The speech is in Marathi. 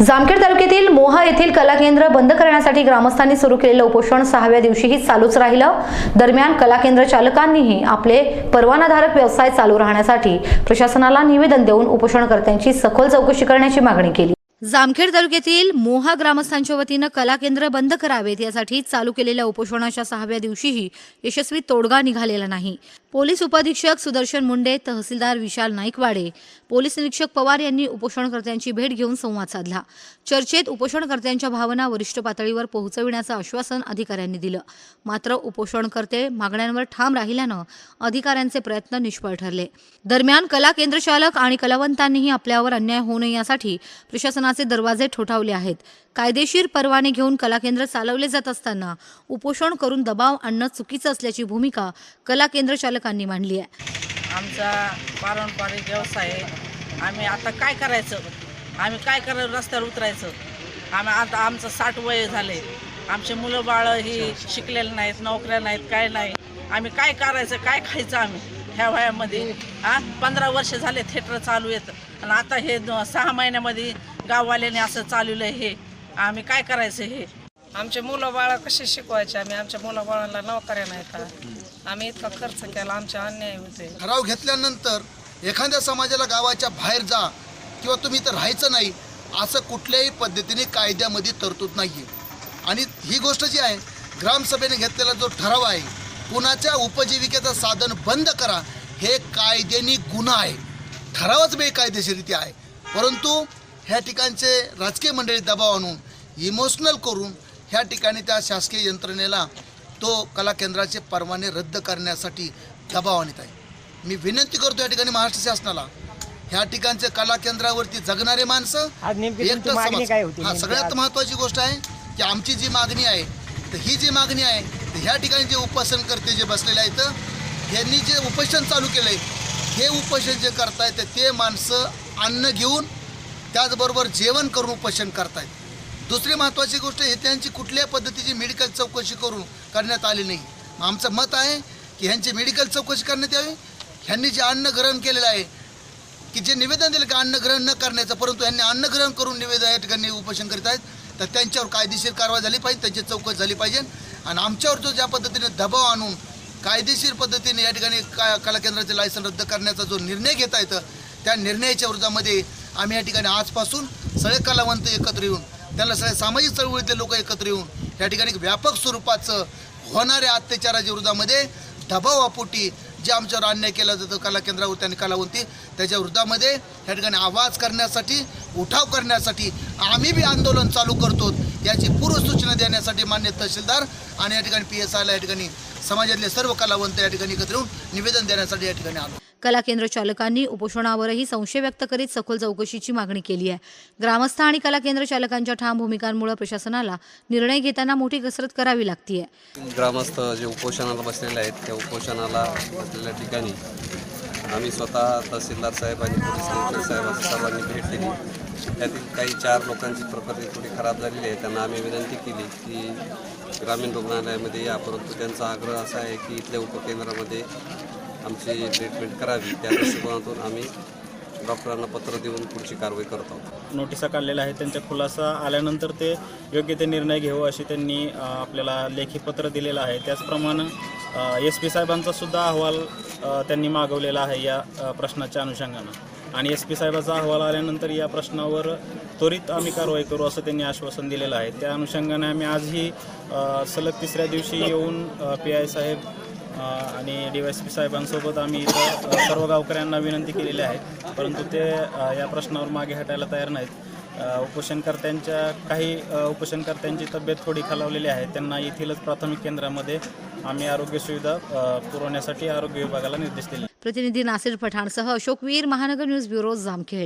जामखेड तालुक्यातील मोहा येथील कला केंद्र बंद करण्यासाठी ग्रामस्थांनी सुरू केलेलं उपोषण सहाव्या दिवशीही चालूच राहिलं. दरम्यान कला केंद्र चालकांनीही आपले परवानाधारक व्यवसाय चालू राहण्यासाठी प्रशासनाला निवेदन देऊन उपोषणकर्त्यांची सखोल चौकशी करण्याची मागणी केली. जामखेड तालुक्यातील मोहा ग्रामस्थांच्या वतीनं कला केंद्र बंद करावेत यासाठी चालू केलेल्या उपोषणाच्या सहाव्या दिवशीही यशस्वी तोडगा निघालेला नाही. पोलीस उपाधीक्षक सुदर्शन मुंडे तहसीलदार विशाल नाईकवाडे पोलीस निरीक्षक पवार यांनी उपोषणकर्त्यांची भेट घेऊन संवाद साधला. चर्चेत उपोषणकर्त्यांच्या भावना वरिष्ठ पातळीवर पोहोचविण्याचं आश्वासन अधिकाऱ्यांनी दिलं. मात्र उपोषणकर्ते मागण्यांवर ठाम राहिल्यानं अधिकाऱ्यांचे प्रयत्न निष्फळ ठरले. दरम्यान कला केंद्रचालक आणि कलावंतांनीही आपल्यावर अन्याय होऊ नये यासाठी उपोषणाचे दरवाजे ठोठावले आहेत. कायदेशीर परवाने घेऊन कलाकेंद्र चालवले जात असताना उपोषण करून दबाव आणणं चुकीचं असल्याची भूमिका कलाकेंद्र चालकांनी मांडली आहे. आमचा पारंपरिक व्यवसाय आहे. आम्ही आता काय करायचं? आम्ही काय करायचं? रस्त्यावर उतरायचं. आम्ही आता आमचं साठ वय झाले. आमचे मुलं बाळं ही शिकलेले नाहीत नोकऱ्या नाहीत काय नाही. आम्ही काय करायचं? काय खायचं आम्ही? ह्या वयामध्ये हां? पंधरा वर्ष झाले थिएटर चालू येतं आणि आता हे द- सहा महिन्यामध्ये गाववाल्याने असं चालवलं हे. आम्ही काय करायचं हे? आमचे मुलं बाळा कसे शिकवायचे? आम्ही आमच्या मुलं बाळांना नोकऱ्या नाही का? आम्ही इतका खर्च केला आमच्या अन्याय होते. ठराव घेतल्यानंतर एखाद्या समाजाला गावाच्या बाहेर जा किंवा तुम्ही इथं राहायचं नाही असं कुठल्याही पद्धतीने कायद्यामध्ये तरतूद नाही आहे आणि ही गोष्ट जी आहे ग्रामसभेने घेतलेला जो ठराव आहे कुणाच्या उपजीविकेचं साधन बंद करा हे कायद्याने गुन्हा आहे. ठरावच बेकायदेशीरित्या आहे. परंतु ह्या ठिकाणचे राजकीय मंडळी दबाव आणून इमोशनल करून ह्या ठिकाणी त्या शासकीय यंत्रणेला तो कला केंद्राचे परवाने रद्द करण्यासाठी दबाव आणत आहे मी विनंती करतो या ठिकाणी महाराष्ट्र शासनाला ह्या ठिकाणचे कला केंद्रावरती जगणारे माणसं हा सगळ्यात? महत्त्वाची गोष्ट आहे की आमची जी मागणी आहे तर ही जी मागणी आहे तर ह्या ठिकाणी जे उपोषण करते जे बसलेले आहेत यांनी जे उपोषण चालू केलं आहे हे उपोषण जे करतायत ते माणसं अन्न घेऊन त्याचबरोबर जेवण करून उपोषण करतायत. दुसरी महत्त्वाची गोष्ट हे त्यांची कुठल्याही पद्धतीची मेडिकल चौकशी करून करण्यात आली नाही. आमचं मत आहे की ह्यांची मेडिकल चौकशी करण्यात यावी. ह्यांनी जे अन्न ग्रहण केलेलं आहे की जे निवेदन दिलं की अन्न ग्रहण न करण्याचं परंतु यांनी अन्न ग्रहण करून निवेदन या ठिकाणी उपोषण करीत आहेत तर त्यांच्यावर कायदेशीर कारवाई झाली पाहिजे त्यांची चौकशी झाली पाहिजे. आणि आमच्यावर जो ज्या पद्धतीने दबाव आणून कायदेशीर पद्धतीने या ठिकाणी का कला केंद्राचे लायसन रद्द करण्याचा जो निर्णय घेता येतं त्या निर्णयाच्या विरोधामध्ये आम्ही या ठिकाणी आजपासून सगळे कलावंत एकत्र येऊन त्यांना सगळ्या सामाजिक चळवळीतले लोक एकत्र येऊन या ठिकाणी व्यापक स्वरूपाचं होणाऱ्या अत्याचाराच्या विरोधामध्ये दबावापोटी जे आमच्यावर अन्याय केला जातो कला केंद्रावरती आणि कलावंती त्याच्या विरोधामध्ये या ठिकाणी आवाज करण्यासाठी उठाव करण्यासाठी आम्ही बी आंदोलन चालू करतो याची पूर्वसूचना देण्यासाठी मान्य तहसीलदार आणि या ठिकाणी पी एस आयला या ठिकाणी समाजातले सर्व कलावंत या ठिकाणी एकत्र येऊन निवेदन देण्यासाठी या ठिकाणी आलो. कला केंद्र चालकांनी उपोषणावरही संशय व्यक्त करीत सखोल चौकशीची मागणी केली आहे. ग्रामस्थ आणि कला केंद्र चालकांच्या ठाम भूमिकांमुळे प्रशासनाला निर्णय घेताना मोठी कसरत करावी लागतीये. ग्रामस्थ जे उपोषणाला बसलेले आहेत त्या उपोषणाला बसलेल्या ठिकाणी आम्ही स्वतः तहसीलदार साहेब आणि पोलीस निरीक्षक साहेब सर्वांनी भेट दिली. त्यातील काही चार लोकांची प्रकृती थोडी खराब झालेली आहे त्यांना आम्ही विनंती केली की ग्रामीण रुग्णालयामध्ये या परंतु त्यांचा आग्रह असा आहे की इथल्या उपकेंद्रामध्ये आमची ट्रीटमेंट करावी. त्या दृष्टिकोनातून आम्ही डॉक्टरांना पत्र देऊन पुढची कारवाई करतो नोटिसा काढलेल्या आहेत. त्यांचा खुलासा आल्यानंतर ते योग्य ते निर्णय घेऊ अशी त्यांनी आपल्याला लेखी पत्र दिलेलं आहे. त्याचप्रमाणे एस पी साहेबांचा सुद्धा अहवाल त्यांनी मागवलेला आहे या प्रश्नाच्या अनुषंगानं. आणि एस पी साहेबाचा अहवाल आल्यानंतर या प्रश्नावर त्वरित आम्ही कारवाई करू असं त्यांनी आश्वासन दिलेलं आहे. त्या अनुषंगाने आम्ही आजही सलग तिसऱ्या दिवशी येऊन पी आय साहेब आणि डी वाय एस पी साहेबांसोबत आम्ही इथं सर्व गावकऱ्यांना विनंती केलेली आहे. परंतु ते या प्रश्नावर मागे हटायला तयार नाहीत. उपोषणकर्त्यांच्या काही उपोषणकर्त्यांची तब्येत थोडी खालावलेली आहे. त्यांना येथीलच प्राथमिक केंद्रामध्ये आम्ही आरोग्य सुविधा पुरवण्यासाठी आरोग्य विभागाला निर्देश दिले. प्रतिनिधी नासिर पठाणसह अशोक वीर महानगर न्यूज ब्युरो जामखेड.